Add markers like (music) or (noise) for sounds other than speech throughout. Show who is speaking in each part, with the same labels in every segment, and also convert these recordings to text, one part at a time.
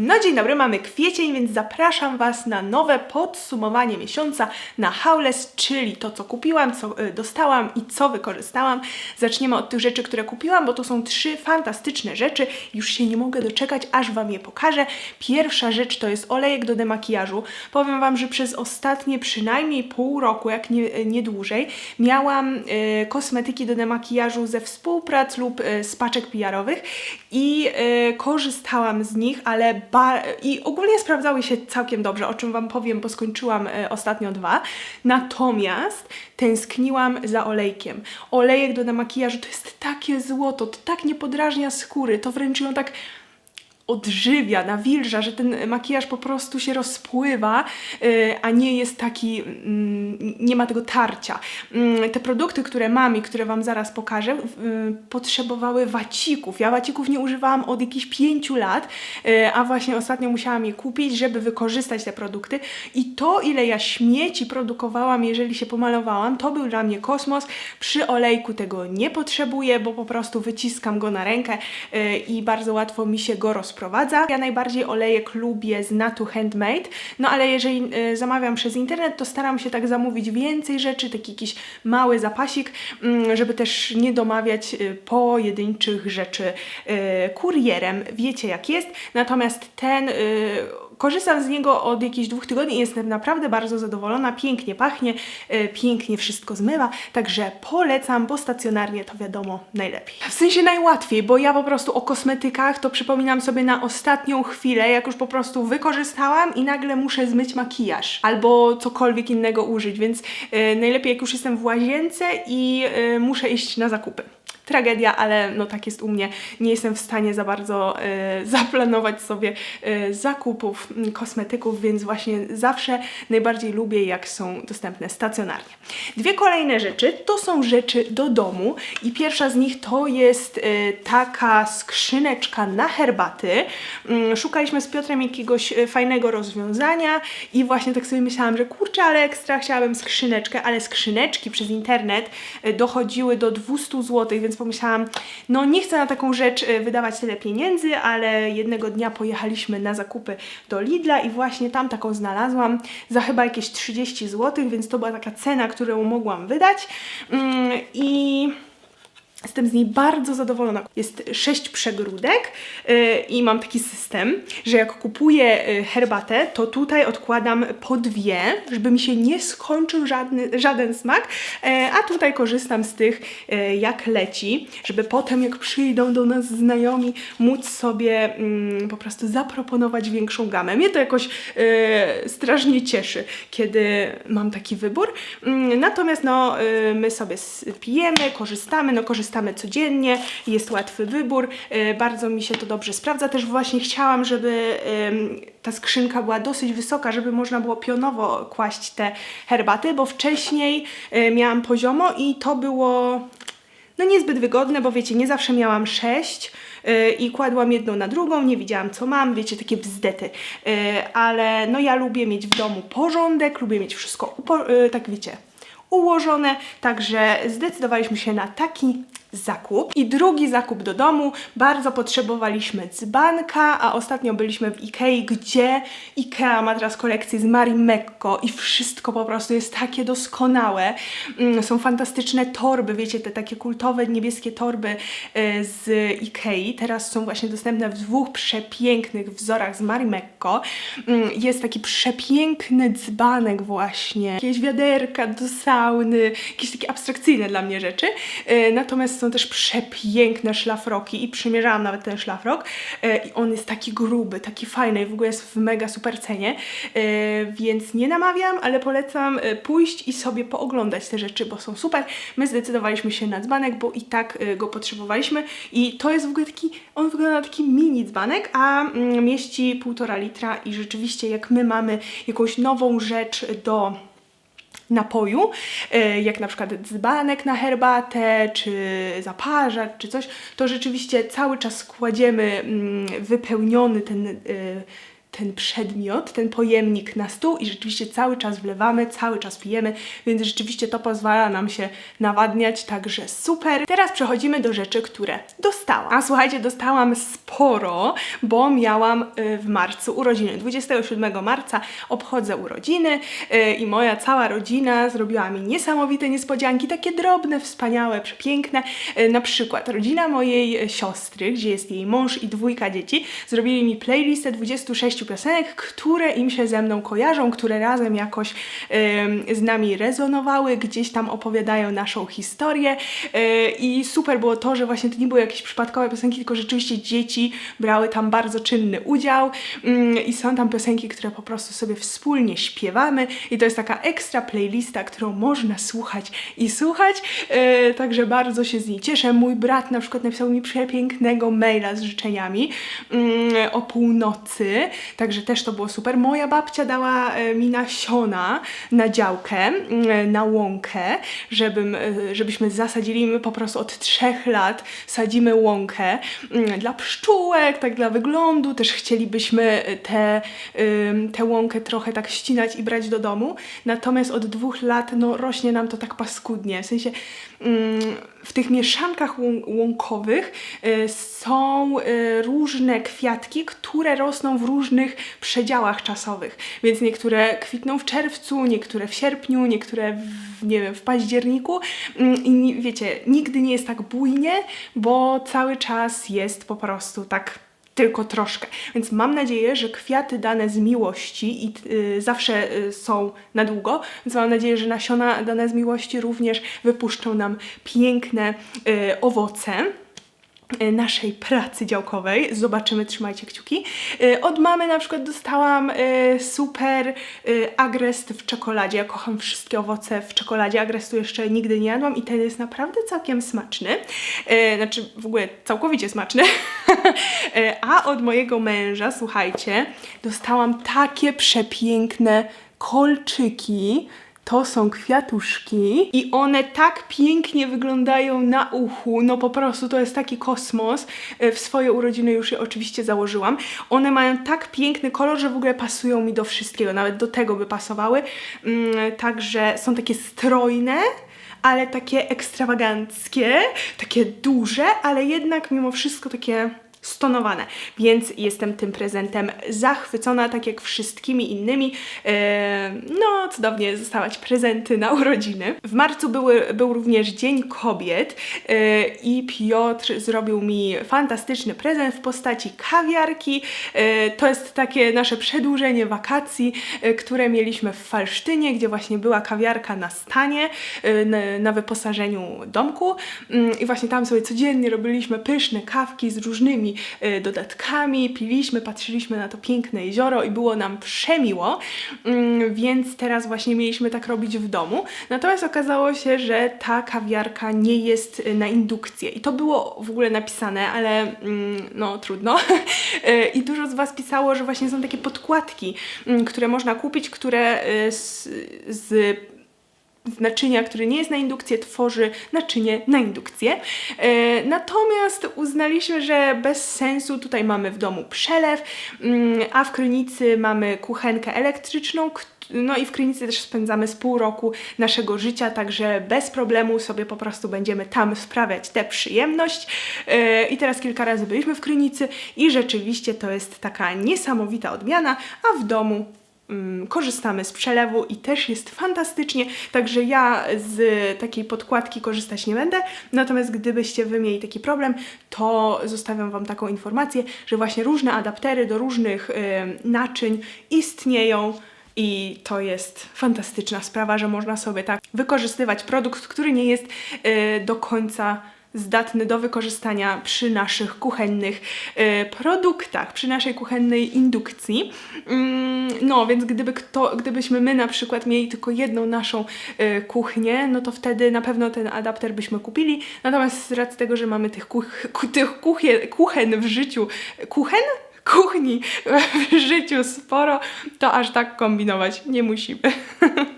Speaker 1: No dzień dobry, mamy kwiecień, więc zapraszam Was na nowe podsumowanie miesiąca na Howless, czyli to co kupiłam, co y, dostałam i co wykorzystałam. Zaczniemy od tych rzeczy, które kupiłam, bo to są trzy fantastyczne rzeczy. Już się nie mogę doczekać, aż Wam je pokażę. Pierwsza rzecz to jest olejek do demakijażu. Powiem Wam, że przez ostatnie przynajmniej pół roku, jak nie, nie dłużej, miałam y, kosmetyki do demakijażu ze współprac lub y, z paczek PR-owych i y, korzystałam z nich, ale i ogólnie sprawdzały się całkiem dobrze, o czym Wam powiem, bo skończyłam y, ostatnio dwa. Natomiast tęskniłam za olejkiem. Olejek do demakijażu to jest takie złoto, to tak nie podrażnia skóry, to wręcz ją tak odżywia, nawilża, że ten makijaż po prostu się rozpływa, y, a nie jest taki, mm, nie ma tego tarcia. Mm, Te produkty, które mam i które Wam zaraz pokażę, y, potrzebowały wacików. Ja wacików nie używałam od jakichś pięciu lat, y, a właśnie ostatnio musiałam je kupić, żeby wykorzystać te produkty i to, ile ja śmieci produkowałam, jeżeli się pomalowałam, to był dla mnie kosmos. Przy olejku tego nie potrzebuję, bo po prostu wyciskam go na rękę i bardzo łatwo mi się go rozprowadza. Ja najbardziej olejek lubię z Natu Handmade, no ale jeżeli y, zamawiam przez internet, to staram się tak zamówić więcej rzeczy, taki jakiś mały zapasik, mm, żeby też nie domawiać y, pojedynczych rzeczy y, kurierem. Wiecie jak jest, natomiast ten y, Korzystam z niego od jakichś dwóch tygodni i jestem naprawdę bardzo zadowolona. Pięknie pachnie, y, pięknie wszystko zmywa, także polecam, bo stacjonarnie to wiadomo najlepiej. W sensie najłatwiej, bo ja po prostu o kosmetykach to przypominam sobie na ostatnią chwilę, jak już po prostu wykorzystałam i nagle muszę zmyć makijaż albo cokolwiek innego użyć, więc y, najlepiej jak już jestem w łazience i y, muszę iść na zakupy tragedia, ale no tak jest u mnie. Nie jestem w stanie za bardzo e, (laughs) zaplanować sobie e, zakupów m, kosmetyków, więc właśnie zawsze najbardziej lubię, jak są dostępne stacjonarnie. Dwie kolejne rzeczy to są rzeczy do domu i pierwsza z nich to jest e, taka skrzyneczka na herbaty. Mm, Szukaliśmy z Piotrem jakiegoś e, fajnego rozwiązania i właśnie tak sobie myślałam, że kurczę, ale ekstra chciałabym skrzyneczkę, ale skrzyneczki przez internet e, dochodziły do 200 zł, więc pomyślałam, no nie chcę na taką rzecz e, wydawać tyle pieniędzy, ale jednego dnia pojechaliśmy na zakupy do Lidla i właśnie tam taką znalazłam za chyba jakieś 30 zł, więc to była taka cena, którą mogłam wydać. Mm, I Jestem z niej bardzo zadowolona. Jest sześć przegródek yy, i mam taki system, że jak kupuję yy, herbatę, to tutaj odkładam po dwie, żeby mi się nie skończył żadny, żaden smak, yy, a tutaj korzystam z tych yy, jak leci, żeby potem jak przyjdą do nas znajomi, móc sobie mm, po prostu zaproponować większą gamę. Mnie to jakoś yy, strasznie cieszy, kiedy mam taki wybór. Mm, Natomiast no, yy, my sobie pijemy, korzystamy, no korzystamy codziennie, jest łatwy wybór, yy, bardzo mi się to dobrze sprawdza. Też właśnie chciałam, żeby ta skrzynka była dosyć wysoka, żeby można było pionowo kłaść te herbaty, bo wcześniej yy, miałam poziomo i to było no niezbyt wygodne, bo wiecie, nie zawsze miałam sześć yy, i kładłam jedną na drugą, nie wiedziałam co mam, wiecie, takie bzdety. Ale no ja lubię mieć w domu porządek, lubię mieć wszystko, tak wiecie, ułożone, także zdecydowaliśmy się na taki zakup. I drugi zakup do domu, bardzo potrzebowaliśmy dzbanka, a ostatnio byliśmy w Ikei, gdzie Ikea ma teraz kolekcję z Marimekko i wszystko po prostu jest takie doskonałe. Mm, Są fantastyczne torby, wiecie, te takie kultowe niebieskie torby y, z Ikei. Teraz są właśnie dostępne w dwóch przepięknych wzorach z Marimekko. Mm, Jest taki przepiękny dzbanek właśnie, jakieś wiaderka do sauny, jakieś takie abstrakcyjne dla mnie rzeczy. Y, Natomiast są też przepiękne szlafroki i przymierzałam nawet ten szlafrok y, i on jest taki gruby, taki fajny i w ogóle jest w mega super cenie, y, więc nie namawiam, ale polecam y, pójść i sobie pooglądać te rzeczy, bo są super. My zdecydowaliśmy się na dzbanek, bo i tak go potrzebowaliśmy i to jest w ogóle taki, on wygląda na taki mini dzbanek, a mm, mieści półtora litra i rzeczywiście jak my mamy jakąś nową rzecz do napoju, e, jak na przykład dzbanek na herbatę, czy zaparzacz, czy coś, to rzeczywiście cały czas kładziemy mm, wypełniony ten, e, ten przedmiot, ten pojemnik na stół i rzeczywiście cały czas wlewamy, cały czas pijemy, więc rzeczywiście to pozwala nam się nawadniać, także super. Teraz przechodzimy do rzeczy, które dostałam. A słuchajcie, dostałam sporo, bo miałam y, w marcu urodziny. 27 marca obchodzę urodziny y, i moja cała rodzina zrobiła mi niesamowite niespodzianki, takie drobne, wspaniałe, przepiękne. Y, Na przykład rodzina mojej siostry, gdzie jest jej mąż i dwójka dzieci, zrobili mi playlistę 26 piosenek, które im się ze mną kojarzą, które razem jakoś ym, z nami rezonowały, gdzieś tam opowiadają naszą historię. Y, i super było to, że właśnie to nie były jakieś przypadkowe piosenki, tylko rzeczywiście dzieci brały tam bardzo czynny udział. Ym, i są tam piosenki, które po prostu sobie wspólnie śpiewamy. I to jest taka ekstra playlista, którą można słuchać i słuchać, y, także bardzo się z niej cieszę. Mój brat na przykład napisał mi przepięknego maila z życzeniami mm, o północy, także też to było super. Moja babcia dała e, mi nasiona na działkę, na łąkę, żebym, e, żebyśmy zasadzili. My po prostu od trzech lat sadzimy łąkę dla pszczółek, tak dla wyglądu. Też chcielibyśmy tę ym, tę łąkę trochę tak ścinać i brać do domu. Natomiast od dwóch lat no, rośnie nam to tak paskudnie. W sensie w tych mieszankach łą- łąkowych y, są y, różne kwiatki, które rosną w różnych przedziałach czasowych. Więc niektóre kwitną w czerwcu, niektóre w sierpniu, niektóre w, nie wiem, w październiku. Mm, I wiecie, nigdy nie jest tak bujnie, bo cały czas jest po prostu tak tylko troszkę. Więc mam nadzieję, że kwiaty dane z miłości i y, zawsze y, są na długo, więc mam nadzieję, że nasiona dane z miłości również wypuszczą nam piękne y, owoce naszej pracy działkowej. Zobaczymy, trzymajcie kciuki. Y, Od mamy na przykład dostałam y, super agrest w czekoladzie. Ja kocham wszystkie owoce w czekoladzie. Agrestu jeszcze nigdy nie jadłam i ten jest naprawdę całkiem smaczny. Znaczy w ogóle całkowicie smaczny. (laughs) A od mojego męża, słuchajcie, dostałam takie przepiękne kolczyki. To są kwiatuszki i one tak pięknie wyglądają na uchu. No po prostu to jest taki kosmos. E, W swoje urodziny już je oczywiście założyłam. One mają tak piękny kolor, że w ogóle pasują mi do wszystkiego. Nawet do tego by pasowały. Mm, Także są takie strojne ale takie ekstrawaganckie, takie duże, ale jednak mimo wszystko takie stonowane. Więc jestem tym prezentem zachwycona, tak jak wszystkimi innymi. E, no, cudownie zostawać prezenty na urodziny. W marcu były, był również Dzień Kobiet e, i Piotr zrobił mi fantastyczny prezent w postaci kawiarki. E, to jest takie nasze przedłużenie wakacji, które mieliśmy w Falsztynie, gdzie właśnie była kawiarka na stanie, na, na wyposażeniu domku Mm, i właśnie tam sobie codziennie robiliśmy pyszne kawki z różnymi e, dodatkami, piliśmy, patrzyliśmy na to piękne jezioro i było nam przemiło, Mm, więc teraz właśnie mieliśmy tak robić w domu. Natomiast okazało się, że ta kawiarka nie jest e, na indukcję i to było w ogóle napisane, ale mm, no trudno. E, (laughs) I dużo z Was pisało, że właśnie są takie podkładki, mm, które można kupić, które z, z naczynia, który nie jest na indukcję, tworzy naczynie na indukcję. E, natomiast uznaliśmy, że bez sensu tutaj mamy w domu przelew, mm, a w Krynicy mamy kuchenkę elektryczną, kt- no i w Krynicy też spędzamy z pół roku naszego życia, także bez problemu sobie po prostu będziemy tam sprawiać tę przyjemność. E, I teraz kilka razy byliśmy w Krynicy i rzeczywiście to jest taka niesamowita odmiana, a w domu korzystamy z przelewu i też jest fantastycznie, także ja z takiej podkładki korzystać nie będę, natomiast gdybyście wy mieli taki problem, to zostawiam wam taką informację, że właśnie różne adaptery do różnych y, naczyń istnieją i to jest fantastyczna sprawa, że można sobie tak wykorzystywać produkt, który nie jest y, do końca zdatny do wykorzystania przy naszych kuchennych y, produktach, przy naszej kuchennej indukcji. Mm, no, więc gdyby kto, gdybyśmy my na przykład mieli tylko jedną naszą y, kuchnię, no to wtedy na pewno ten adapter byśmy kupili. Natomiast z racji tego, że mamy tych, kuch, ku, tych kuchie, kuchen w życiu, kuchen? Kuchni (laughs) w życiu sporo, to aż tak kombinować nie musimy.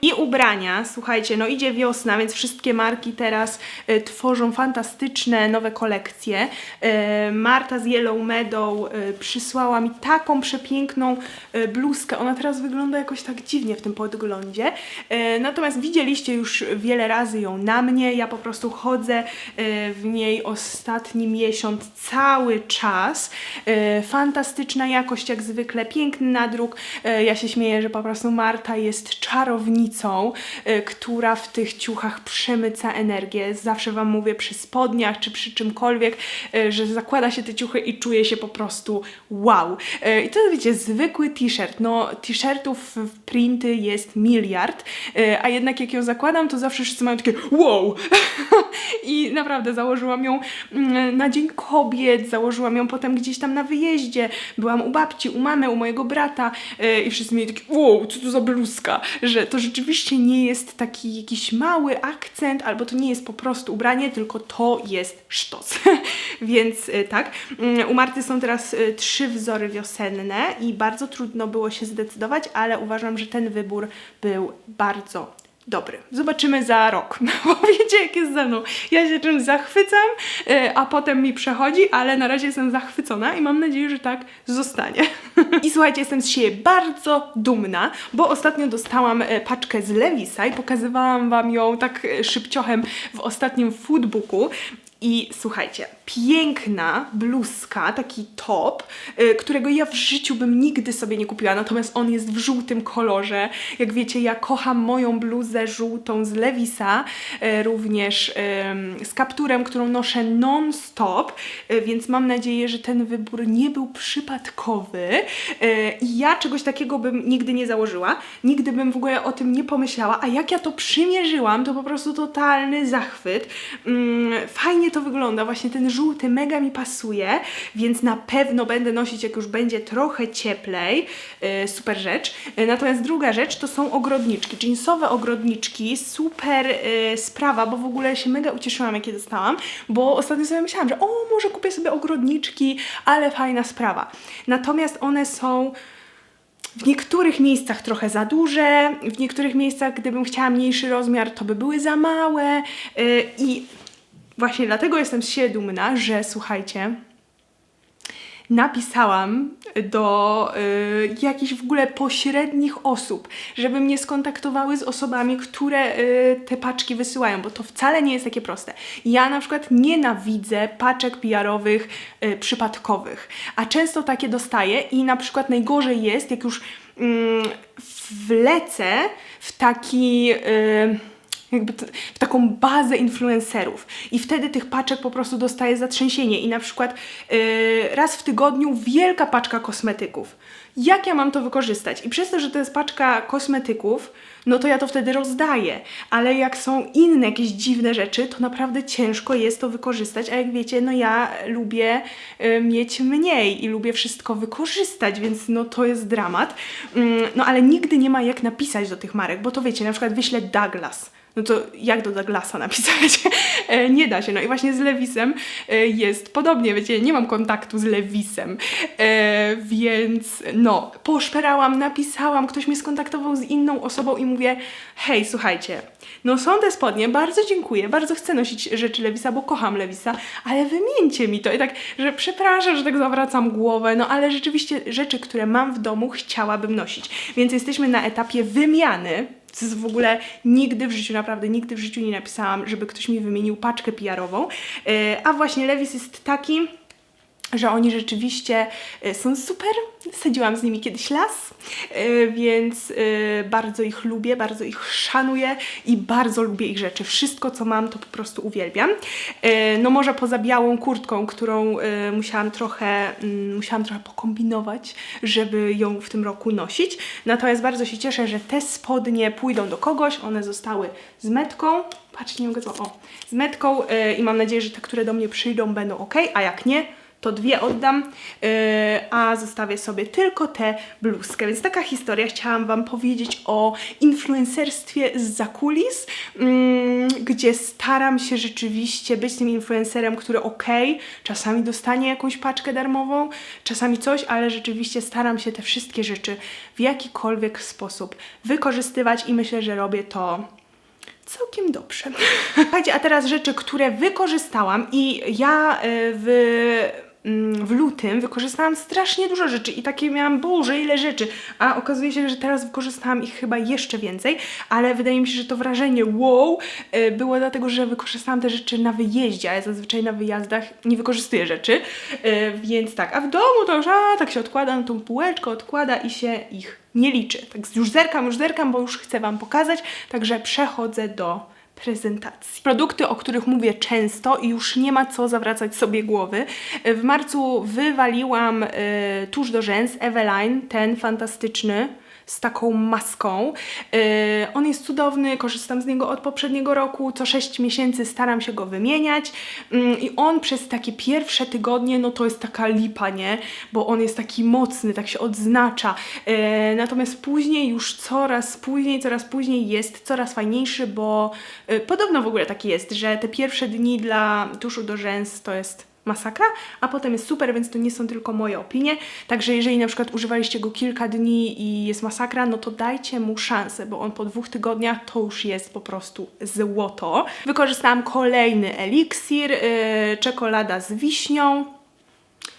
Speaker 1: I ubrania, słuchajcie, no idzie wiosna, więc wszystkie marki teraz e, tworzą fantastyczne nowe kolekcje. E, Marta z Yellow Meadow e, przysłała mi taką przepiękną e, bluzkę. Ona teraz wygląda jakoś tak dziwnie w tym podglądzie. E, natomiast widzieliście już wiele razy ją na mnie. Ja po prostu chodzę e, w niej ostatni miesiąc cały czas. E, Fantastyczna jakość, jak zwykle, piękny nadruk. E, Ja się śmieję, że po prostu Marta jest czarownicą, e, która w tych ciuchach przemyca energię. Zawsze Wam mówię przy spodniach czy przy czymkolwiek, e, że zakłada się te ciuchy i czuje się po prostu wow. I to wiecie, zwykły t-shirt. No, t-shirtów w printy jest miliard, a jednak jak ją zakładam, to zawsze wszyscy mają takie wow. (laughs) I naprawdę założyłam ją mm, na Dzień Kobiet, założyłam ją potem gdzieś tam na wyjeździe, byłam u babci, u mamy, u mojego brata e, i wszyscy mieli takie wow, co to za bluzka, że to rzeczywiście nie jest taki jakiś mały akcent, albo to nie jest po prostu ubranie, tylko to jest sztos. (laughs) Więc e, tak, Mm, u Marty są teraz e, trzy wzory wiosenne i bardzo trudno było się zdecydować, ale uważam, że ten wybór był bardzo dobry. Zobaczymy za rok, (laughs) wiecie jak jest ze mną. Ja się czymś zachwycam, e, a potem mi przechodzi, ale na razie jestem zachwycona i mam nadzieję, że tak zostanie. (laughs) I słuchajcie, jestem z siebie bardzo dumna, bo ostatnio dostałam e, paczkę z Levisa i pokazywałam Wam ją tak e, szybciochem w ostatnim foodbooku. I słuchajcie, piękna bluzka, taki top, y, którego ja w życiu bym nigdy sobie nie kupiła, natomiast on jest w żółtym kolorze. Jak wiecie, ja kocham moją bluzę żółtą z Levisa, y, również z kapturem, którą noszę non-stop, y, więc mam nadzieję, że ten wybór nie był przypadkowy. I ja czegoś takiego bym nigdy nie założyła, nigdy bym w ogóle o tym nie pomyślała, a jak ja to przymierzyłam, to po prostu totalny zachwyt. Ym, Fajnie to wygląda, właśnie ten żółty mega mi pasuje, więc na pewno będę nosić, jak już będzie trochę cieplej. Yy, super rzecz. Yy, natomiast druga rzecz to są ogrodniczki, jeansowe ogrodniczki, super yy, sprawa, bo w ogóle się mega ucieszyłam, jak je dostałam, bo ostatnio sobie myślałam, że o, może kupię sobie ogrodniczki, ale fajna sprawa. Natomiast one są w niektórych miejscach trochę za duże, w niektórych miejscach, gdybym chciała mniejszy rozmiar, to by były za małe yy, i właśnie dlatego jestem z siebie dumna, że słuchajcie, napisałam do y, jakichś w ogóle pośrednich osób, żeby mnie skontaktowały z osobami, które y, te paczki wysyłają, bo to wcale nie jest takie proste. Ja na przykład nienawidzę paczek PR-owych y, przypadkowych, a często takie dostaję i na przykład najgorzej jest, jak już mm, wlecę w taki... Y, jakby w taką bazę influencerów i wtedy tych paczek po prostu dostaje zatrzęsienie i na przykład yy, raz w tygodniu wielka paczka kosmetyków. Jak ja mam to wykorzystać? I przez to, że to jest paczka kosmetyków, no to ja to wtedy rozdaję, ale jak są inne jakieś dziwne rzeczy, to naprawdę ciężko jest to wykorzystać, a jak wiecie, no ja lubię y, mieć mniej i lubię wszystko wykorzystać, więc no to jest dramat. Mm, no ale nigdy nie ma jak napisać do tych marek, bo to wiecie, na przykład wyślę Douglas, no to jak do Douglasa napisać? (laughs) E, nie da się. No i właśnie z Lewisem e, jest podobnie, wiecie, nie mam kontaktu z Lewisem, e, więc no, poszperałam, napisałam, ktoś mnie skontaktował z inną osobą i mówię, hej, słuchajcie, no są te spodnie, bardzo dziękuję, bardzo chcę nosić rzeczy Lewisa, bo kocham Lewisa, ale wymieńcie mi to. I tak, że przepraszam, że tak zawracam głowę, no ale rzeczywiście rzeczy, które mam w domu, chciałabym nosić. Więc jesteśmy na etapie wymiany, jest w ogóle nigdy w życiu, naprawdę nigdy w życiu nie napisałam, żeby ktoś mi wymienił paczkę PR-ową. Yy, a właśnie Levis jest taki, że oni rzeczywiście y, są super. Sadziłam z nimi kiedyś las, y, więc y, bardzo ich lubię, bardzo ich szanuję i bardzo lubię ich rzeczy. Wszystko, co mam, to po prostu uwielbiam. No może poza białą kurtką, którą musiałam trochę, mm, musiałam trochę pokombinować, żeby ją w tym roku nosić. Natomiast bardzo się cieszę, że te spodnie pójdą do kogoś. One zostały z metką. Patrzcie, nie mogę złapać. O, z metką i mam nadzieję, że te, które do mnie przyjdą, będą ok, a jak nie, to dwie oddam, yy, a zostawię sobie tylko tę bluzkę. Więc taka historia. Chciałam Wam powiedzieć o influencerstwie z zakulis, mm, gdzie staram się rzeczywiście być tym influencerem, który okej, czasami dostanie jakąś paczkę darmową, czasami coś, ale rzeczywiście staram się te wszystkie rzeczy w jakikolwiek sposób wykorzystywać i myślę, że robię to całkiem dobrze. (laughs) Słuchajcie, a teraz rzeczy, które wykorzystałam i ja y, w w lutym wykorzystałam strasznie dużo rzeczy i takie miałam, boże, ile rzeczy, a okazuje się, że teraz wykorzystałam ich chyba jeszcze więcej, ale wydaje mi się, że to wrażenie wow y, było dlatego, że wykorzystałam te rzeczy na wyjeździe, a ja zazwyczaj na wyjazdach nie wykorzystuję rzeczy, y, więc tak, a w domu to już, a, tak się odkłada na tą półeczkę, odkłada i się ich nie liczy. Tak już zerkam, już zerkam, bo już chcę Wam pokazać, także przechodzę do prezentacji. Produkty, o których mówię często i już nie ma co zawracać sobie głowy. W marcu wywaliłam y, tusz do rzęs Eveline, ten fantastyczny z taką maską. Yy, on jest cudowny, korzystam z niego od poprzedniego roku, co 6 miesięcy staram się go wymieniać yy, i on przez takie pierwsze tygodnie, no to jest taka lipa, nie? Bo on jest taki mocny, tak się odznacza. Yy, natomiast później już coraz później, coraz później jest coraz fajniejszy, bo yy, podobno w ogóle tak jest, że te pierwsze dni dla tuszu do rzęs to jest masakra, a potem jest super, więc to nie są tylko moje opinie. Także jeżeli na przykład używaliście go kilka dni i jest masakra, no to dajcie mu szansę, bo on po dwóch tygodniach to już jest po prostu złoto. Wykorzystałam kolejny eliksir, yy, czekolada z wiśnią.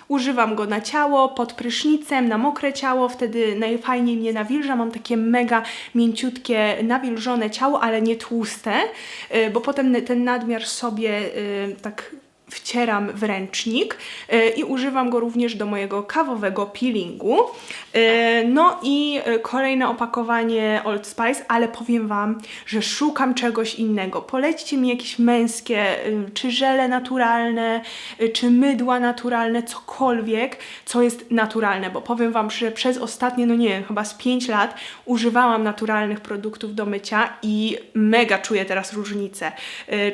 Speaker 1: Używam go na ciało, pod prysznicem, na mokre ciało, wtedy najfajniej mnie nawilża. Mam takie mega mięciutkie, nawilżone ciało, ale nie tłuste, yy, bo potem ten nadmiar sobie yy, tak wcieram w ręcznik yy, i używam go również do mojego kawowego peelingu. Yy, no i yy, kolejne opakowanie Old Spice, ale powiem Wam, że szukam czegoś innego. Polećcie mi jakieś męskie, y, czy żele naturalne, y, czy mydła naturalne, cokolwiek, co jest naturalne, bo powiem Wam, że przez ostatnie, no nie wiem, chyba z 5 lat używałam naturalnych produktów do mycia i mega czuję teraz różnicę.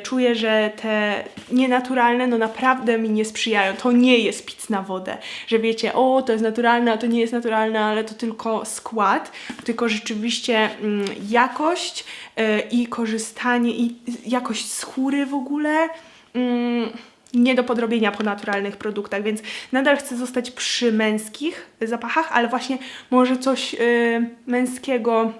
Speaker 1: Czuję, że te nienaturalne no naprawdę mi nie sprzyjają. To nie jest pic na wodę, że wiecie, o to jest naturalne, a to nie jest naturalne, ale to tylko skład, tylko rzeczywiście mm, jakość yy, i korzystanie i jakość skóry w ogóle. Mm, nie do podrobienia po naturalnych produktach, więc nadal chcę zostać przy męskich zapachach, ale właśnie może coś yy, męskiego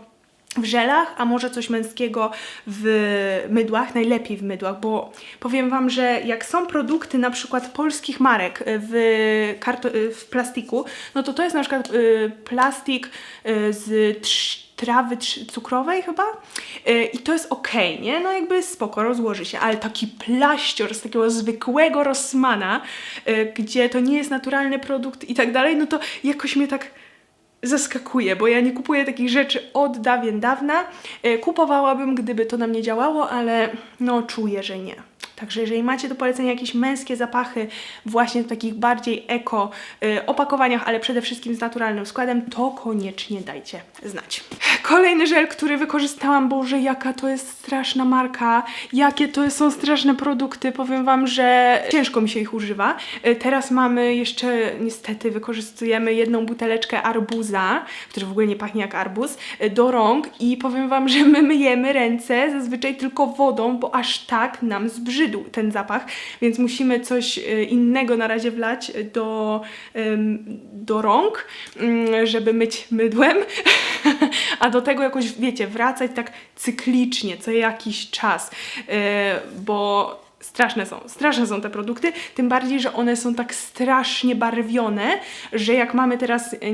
Speaker 1: w żelach, a może coś męskiego w mydłach, najlepiej w mydłach, bo powiem Wam, że jak są produkty na przykład polskich marek w, w plastiku, no to to jest na przykład y, plastik y, z trawy cukrowej chyba y, i to jest ok, nie? No jakby spoko, rozłoży się, ale taki plaścior z takiego zwykłego Rossmana, gdzie to nie jest naturalny produkt i tak dalej, no to jakoś mnie tak zaskakuje, bo ja nie kupuję takich rzeczy od dawien dawna. E, kupowałabym, gdyby to na mnie działało, ale no czuję, że nie. Także jeżeli macie do polecenia jakieś męskie zapachy właśnie w takich bardziej eko y, opakowaniach, ale przede wszystkim z naturalnym składem, to koniecznie dajcie znać. Kolejny żel, który wykorzystałam, Boże, jaka to jest straszna marka, jakie to są straszne produkty, powiem Wam, że ciężko mi się ich używa. Y, teraz mamy jeszcze, niestety wykorzystujemy jedną buteleczkę arbuza, który w ogóle nie pachnie jak arbuz, y, do rąk i powiem Wam, że my myjemy ręce zazwyczaj tylko wodą, bo aż tak nam ten zapach, więc musimy coś e, innego na razie wlać do, do rąk, mm, żeby myć mydłem, (laughs) a do tego jakoś, wiecie, wracać tak cyklicznie, co jakiś czas, e, bo straszne są, straszne są te produkty, tym bardziej, że one są tak strasznie barwione, że jak mamy teraz e,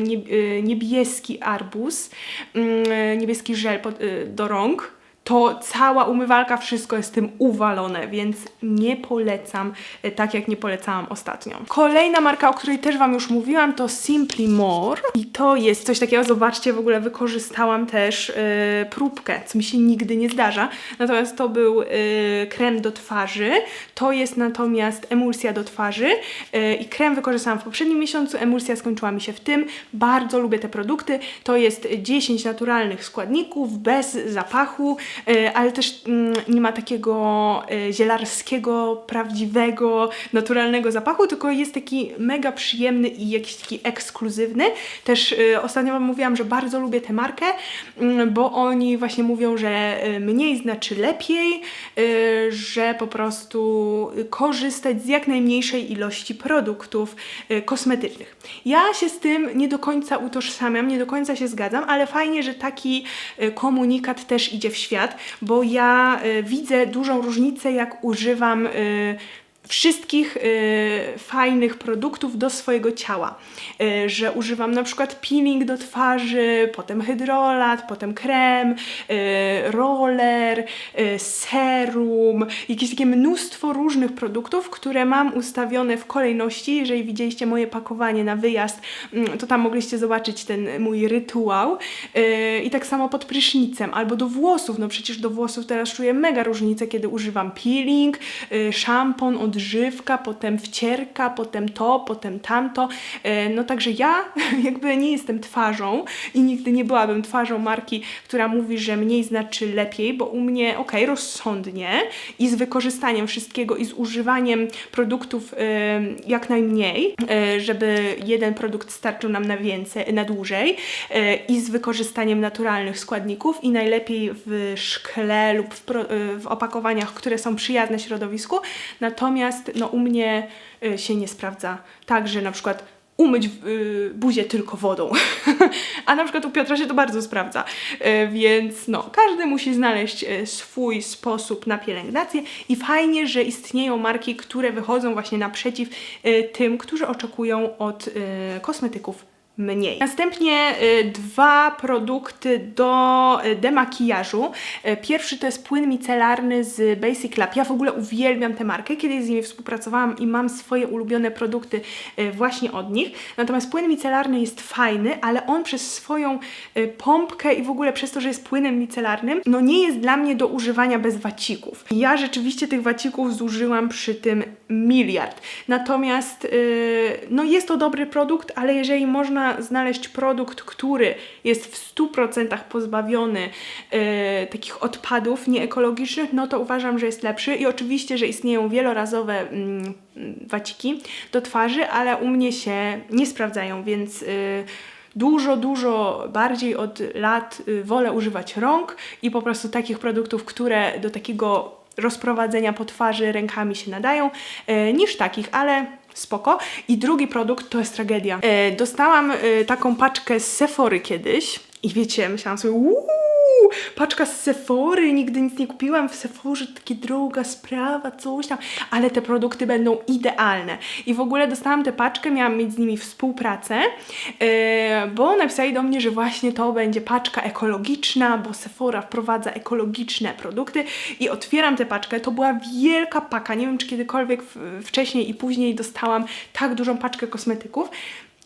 Speaker 1: niebieski arbuz, mm, niebieski żel do rąk, to cała umywalka, wszystko jest tym uwalone, więc nie polecam, e, tak jak nie polecałam ostatnio. Kolejna marka, o której też Wam już mówiłam, to Simply More. I to jest coś takiego, zobaczcie, w ogóle wykorzystałam też yy, próbkę, co mi się nigdy nie zdarza, natomiast to był yy, krem do twarzy, to jest natomiast emulsja do twarzy yy, i krem wykorzystałam w poprzednim miesiącu, emulsja skończyła mi się w tym, bardzo lubię te produkty, to jest 10 naturalnych składników, bez zapachu, ale też mm, nie ma takiego e, zielarskiego, prawdziwego, naturalnego zapachu, tylko jest taki mega przyjemny i jakiś taki ekskluzywny. Też e, ostatnio Wam mówiłam, że bardzo lubię tę markę, mm, bo oni właśnie mówią, że e, mniej znaczy lepiej, e, że po prostu korzystać z jak najmniejszej ilości produktów e, kosmetycznych. Ja się z tym nie do końca utożsamiam, nie do końca się zgadzam, ale fajnie, że taki e, komunikat też idzie w świat, bo ja e, widzę dużą różnicę, jak używam e, wszystkich e, fajnych produktów do swojego ciała. E, że używam na przykład peeling do twarzy, potem hydrolat, potem krem, e, roller, e, serum, jakieś takie mnóstwo różnych produktów, które mam ustawione w kolejności. Jeżeli widzieliście moje pakowanie na wyjazd, mm, to tam mogliście zobaczyć ten mój rytuał. E, I tak samo pod prysznicem, albo do włosów. No przecież do włosów teraz czuję mega różnicę, kiedy używam peeling, e, szampon, odżywka, potem wcierka, potem to, potem tamto. E, No także ja (laughs) jakby nie jestem twarzą i nigdy nie byłabym twarzą marki, która mówi, że mniej znaczy lepiej, bo u mnie okej, rozsądnie i z wykorzystaniem wszystkiego i z używaniem produktów e, jak najmniej, e, żeby jeden produkt starczył nam na więcej, na dłużej i z wykorzystaniem naturalnych składników i najlepiej w szkle lub w, w opakowaniach, które są przyjazne środowisku. Natomiast no, u mnie e, się nie sprawdza tak, że na przykład umyć y, buzię tylko wodą. (laughs) A na przykład u Piotra się to bardzo sprawdza. E, więc no, każdy musi znaleźć swój sposób na pielęgnację i fajnie, że istnieją marki, które wychodzą właśnie naprzeciw tym, którzy oczekują od kosmetyków mniej. Następnie y, dwa produkty do y, demakijażu. Y, Pierwszy to jest płyn micelarny z Basic Lab. Ja w ogóle uwielbiam tę markę, kiedyś z nimi współpracowałam i mam swoje ulubione produkty y, właśnie od nich. Natomiast płyn micelarny jest fajny, ale on przez swoją y, pompkę i w ogóle przez to, że jest płynem micelarnym, no nie jest dla mnie do używania bez wacików. Ja rzeczywiście tych wacików zużyłam przy tym miliard. Natomiast y, no jest to dobry produkt, ale jeżeli można znaleźć produkt, który jest w 100% pozbawiony y, takich odpadów nieekologicznych, no to uważam, że jest lepszy. I oczywiście, że istnieją wielorazowe mm, waciki do twarzy, ale u mnie się nie sprawdzają, więc y, dużo, dużo bardziej od lat y, wolę używać rąk i po prostu takich produktów, które do takiego rozprowadzenia po twarzy rękami się nadają, e, niż takich, ale spoko. I drugi produkt to jest tragedia. E, dostałam e, taką paczkę z Sephory kiedyś i wiecie, myślałam sobie, uuu, paczka z Sephory, nigdy nic nie kupiłam. W Sephorze, takie droga sprawa, coś tam, ale te produkty będą idealne. I w ogóle dostałam tę paczkę, miałam mieć z nimi współpracę, e, bo napisali do mnie, że właśnie to będzie paczka ekologiczna, bo Sephora wprowadza ekologiczne produkty. I otwieram tę paczkę, to była wielka paka, nie wiem czy kiedykolwiek wcześniej i później dostałam tak dużą paczkę kosmetyków,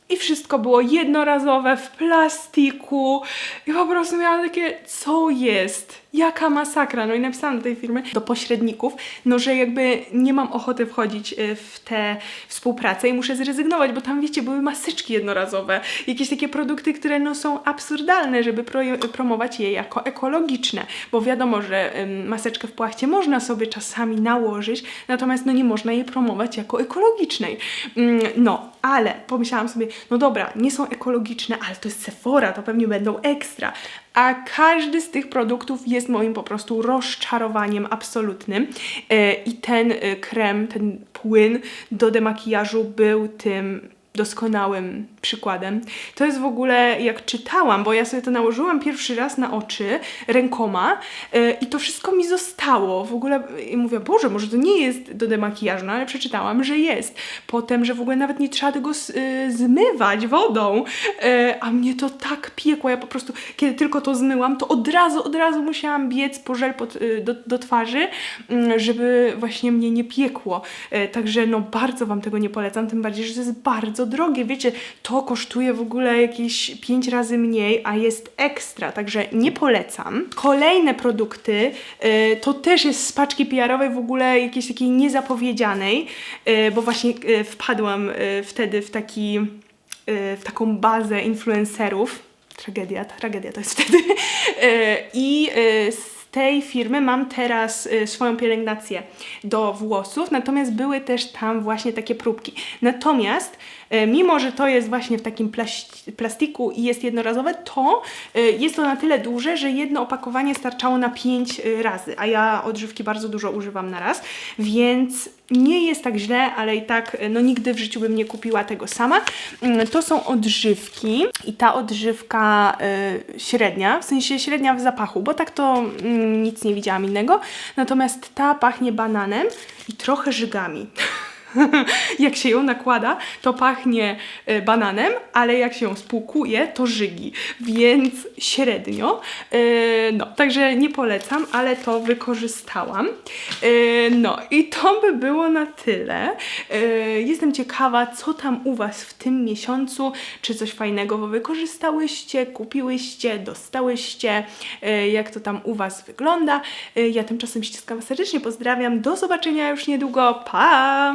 Speaker 1: i wszystko było jednorazowe, w plastiku. I po prostu miałam takie, co jest? Jaka masakra? No i napisałam do tej firmy, do pośredników, no że jakby nie mam ochoty wchodzić y, w tę współpracę i muszę zrezygnować, bo tam wiecie, były maseczki jednorazowe, jakieś takie produkty, które no są absurdalne, żeby pro, promować je jako ekologiczne, bo wiadomo, że ym, maseczkę w płachcie można sobie czasami nałożyć, natomiast no nie można jej promować jako ekologicznej. Ym, no, ale pomyślałam sobie, no dobra, nie są ekologiczne, ale to jest Sephora, to pewnie będą ekstra. A każdy z tych produktów jest moim po prostu rozczarowaniem absolutnym. E, I ten e, krem, ten płyn do demakijażu był tym doskonałym przykładem. To jest w ogóle, jak czytałam, bo ja sobie to nałożyłam pierwszy raz na oczy rękoma e, i to wszystko mi zostało. W ogóle i mówię, Boże, może to nie jest do demakijażu, no ale przeczytałam, że jest. Potem, że w ogóle nawet nie trzeba tego z, y, zmywać wodą, e, a mnie to tak piekło. Ja po prostu, kiedy tylko to zmyłam, to od razu, od razu musiałam biec po żel pod, y, do, do twarzy, mm, żeby właśnie mnie nie piekło. E, także no bardzo Wam tego nie polecam, tym bardziej, że to jest bardzo drogie. Wiecie, to kosztuje w ogóle jakieś 5 razy mniej, a jest ekstra, także nie polecam. Kolejne produkty y, to też jest z paczki PR-owej w ogóle jakiejś takiej niezapowiedzianej, y, bo właśnie y, wpadłam y, wtedy w taki y, w taką bazę influencerów. Tragedia, tragedia to jest wtedy. (laughs) Y, I y, z tej firmy mam teraz swoją pielęgnację do włosów, natomiast były też tam właśnie takie próbki. Natomiast mimo, że to jest właśnie w takim plastiku i jest jednorazowe, to y, jest to na tyle duże, że jedno opakowanie starczało na 5 razy, a ja odżywki bardzo dużo używam na raz, więc nie jest tak źle, ale i tak no nigdy w życiu bym nie kupiła tego sama. Mm, To są odżywki i ta odżywka średnia, w sensie średnia w zapachu, bo tak to mm, nic nie widziałam innego. Natomiast ta pachnie bananem i trochę żygami. (laughs) (laughs) jak się ją nakłada, to pachnie y, bananem, ale jak się ją spłukuje, to żygi, więc średnio. Y, no, także nie polecam, ale to wykorzystałam. Y, no i to by było na tyle. Jestem ciekawa, co tam u Was w tym miesiącu, czy coś fajnego wykorzystałyście, kupiłyście, dostałyście, jak to tam u Was wygląda. Ja tymczasem ściskam serdecznie, pozdrawiam, do zobaczenia już niedługo, pa!